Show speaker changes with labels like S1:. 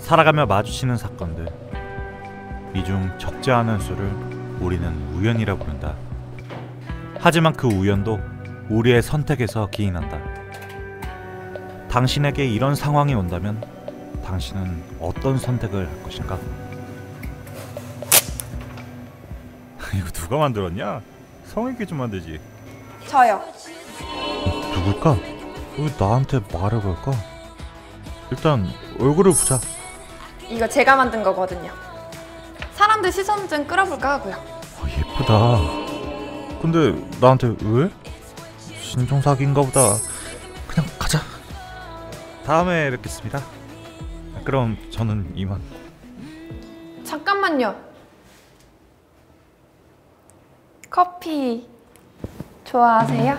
S1: 살아가며 마주치는 사건들 이중 적지 않은 수를 우리는 우연이라 부른다. 하지만 그 우연도 우리의 선택에서 기인한다. 당신에게 이런 상황이 온다면 당신은 어떤 선택을 할 것인가? 이거 누가 만들었냐? 성의기 좀 만들지.
S2: 저요.
S1: 누굴까? 왜 나한테 말해볼까? 일단 얼굴을 보자.
S2: 이거 제가 만든 거거든요. 사람들 시선 좀 끌어볼까 하고요.
S1: 아, 예쁘다. 근데 나한테 왜? 신종 사기인가 보다. 그냥 가자. 다음에 뵙겠습니다. 그럼 저는 이만.
S2: 잠깐만요. 커피 좋아하세요?